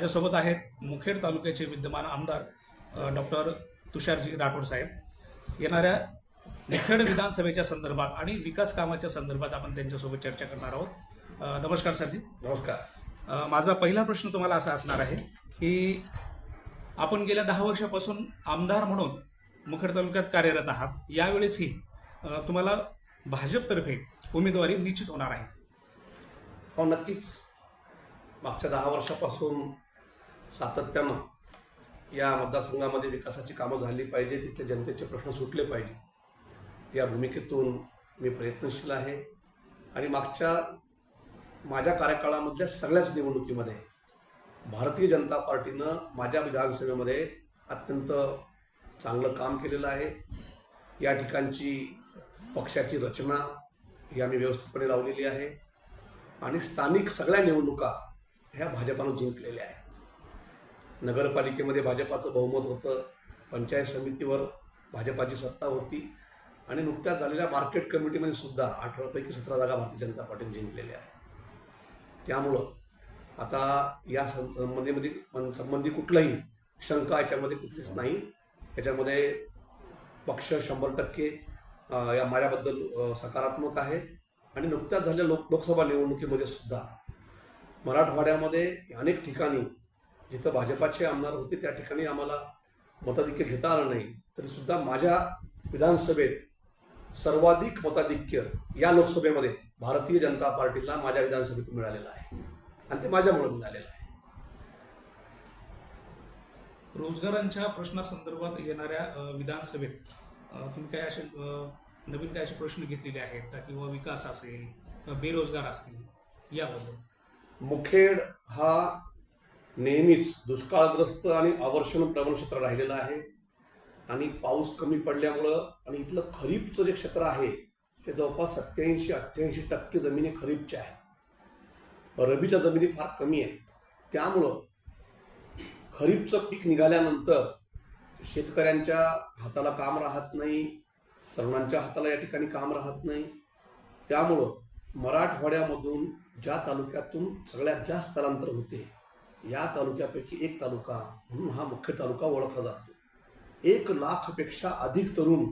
माझ्यासोबत आहेत मुखेड तालुक्याचे विद्यमान आमदार डॉक्टर तुषारजी राठोड साहेब. येणाऱ्या मुखेड विधानसभेच्या संदर्भात आणि विकास कामाच्या संदर्भात आपण त्यांच्यासोबत चर्चा करणार आहोत. नमस्कार सरजी. नमस्कार. माझा पहिला प्रश्न तुम्हाला असा असणार आहे की आपण गेल्या दहा वर्षापासून आमदार म्हणून मुखेड तालुक्यात कार्यरत आहात. यावेळेसही तुम्हाला भाजपतर्फे उमेदवारी निश्चित होणार आहे. हो नक्कीच. मागच्या दहा वर्षापासून सातत्यानं या मतदारसंघामध्ये विकासाची कामं झाली पाहिजे तिथले जनतेचे प्रश्न सुटले पाहिजे. या भूमिकेतून मी प्रयत्नशील आहे. आणि मागच्या माझ्या कार्यकाळामधल्या सगळ्याच निवडणुकीमध्ये भारतीय जनता पार्टीनं माझ्या विधानसभेमध्ये अत्यंत चांगलं काम केलेलं आहे. या ठिकाणची पक्षाची रचना ही आम्ही व्यवस्थितपणे लावलेली आहे. आणि स्थानिक सगळ्या निवडणुका ह्या भाजपानं जिंकलेल्या आहेत. नगरपालिकेमध्ये भाजपाचं बहुमत होतं पंचायत समितीवर भाजपाची सत्ता होती आणि नुकत्याच झालेल्या मार्केट कमिटीमध्ये सुद्धा अठरापैकी सतरा जागा भारतीय जनता पार्टीने जिंकलेल्या आहेत. त्यामुळं आता या सं- संबंधीमध्ये पण संबंधी कुठलाही शंका याच्यामध्ये कुठलीच नाही. याच्यामध्ये पक्ष शंभर टक्के या माझ्याबद्दल सकारात्मक आहे. आणि नुकत्याच झालेल्या लोक लोकसभा निवडणुकीमध्ये सुद्धा मराठवाड्यामध्ये अनेक ठिकाणी जिथं भाजपाचे आमदार होते त्या ठिकाणी आम्हाला मताधिक्य घेता आलं नाही. तरी सुद्धा माझ्या विधानसभेत सर्वाधिक मताधिक्य या लोकसभेमध्ये भारतीय जनता पार्टीला माझ्या विधानसभेतून मिळालेलं आहे. आणि ते माझ्यामुळे मिळालेलं आहे. रोजगारांच्या प्रश्नासंदर्भात येणाऱ्या विधानसभेत तुम्ही काय असे नवीन काय असे प्रश्न घेतलेले आहेत का? किंवा विकास असेल किंवा बेरोजगार असतील याबद्दल. मुखेड हा नेहमीच दुष्काळग्रस्त आणि अवर्षण प्रवण क्षेत्र राहिलेलं आहे. आणि पाऊस कमी पडल्यामुळं आणि इथलं खरीपचं जे क्षेत्र आहे ते जवळपास सत्याऐंशी अठ्ठ्याऐंशी टक्के जमिनी खरीपच्या आहेत. रबीच्या जमिनी फार कमी आहेत. त्यामुळं खरीपचं पीक निघाल्यानंतर शेतकऱ्यांच्या हाताला काम राहत नाही तरुणांच्या हाताला या ठिकाणी काम राहत नाही. त्यामुळं मराठवाड्यामधून ज्या तालुक्यातून सगळ्यात जास्त स्थलांतर होते या तालुक्यापैकी एक तालुका म्हणून हा मुख्य तालुका ओळखला जातो. एक लाखपेक्षा अधिक तरुण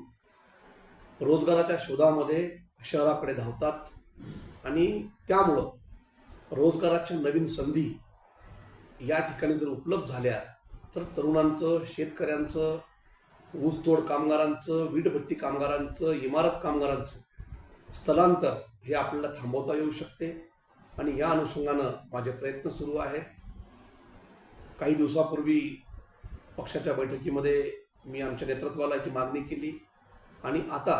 रोजगाराच्या शोधामध्ये शहराकडे धावतात आणि त्यामुळं रोजगाराच्या नवीन संधी या ठिकाणी जर उपलब्ध झाल्या तर तरुणांचं शेतकऱ्यांचं ऊसतोड कामगारांचं वीटभट्टी कामगारांचं इमारत कामगारांचं स्थलांतर हे आपल्याला थांबवता येऊ शकते. आणि या अनुषंगानं माझे प्रयत्न सुरू आहेत. काही दिवसापूर्वी पक्षाच्या बैठकीमध्ये मी आमच्या नेतृत्वाला याची मागणी केली. आणि आता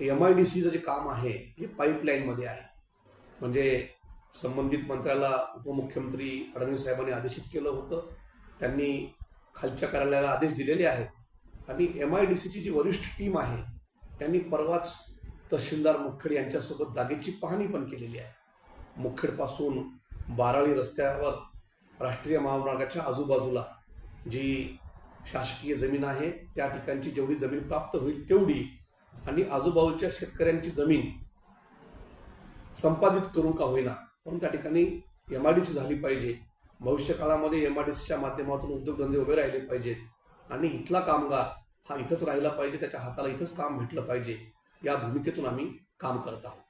एम आय डी सीचं जे काम आहे हे पाईपलाईनमध्ये आहे. म्हणजे संबंधित मंत्र्याला उपमुख्यमंत्री फडणवीस साहेबांनी आदेशित केलं होतं. त्यांनी खालच्या कार्यालयाला आदेश दिलेले आहेत. आणि एम आय डी सीची जी वरिष्ठ टीम आहे त्यांनी परवाच तहसीलदार मुखेड यांच्यासोबत जागेची पाहणी पण केलेली आहे. मुखेडपासून बाराळी रस्त्यावर राष्ट्रीय महामार्गाच्या आजूबाजूला जी शासकीय जमीन आहे त्या ठिकाणची जेवढी जमीन प्राप्त होईल तेवढी आणि आजूबाजूच्या शेतकऱ्यांची जमीन संपादित करून का होईना पण त्या ठिकाणी एम आय डी सी झाली पाहिजे. भविष्य काळामध्ये एम आय डी सीच्या माध्यमातून उद्योगधंदे उभे राहिले पाहिजेत आणि इथला कामगार हा इथंच राहिला पाहिजे त्याच्या हाताला इथंच काम भेटलं पाहिजे या भूमिकेतून आम्ही काम करत आहोत.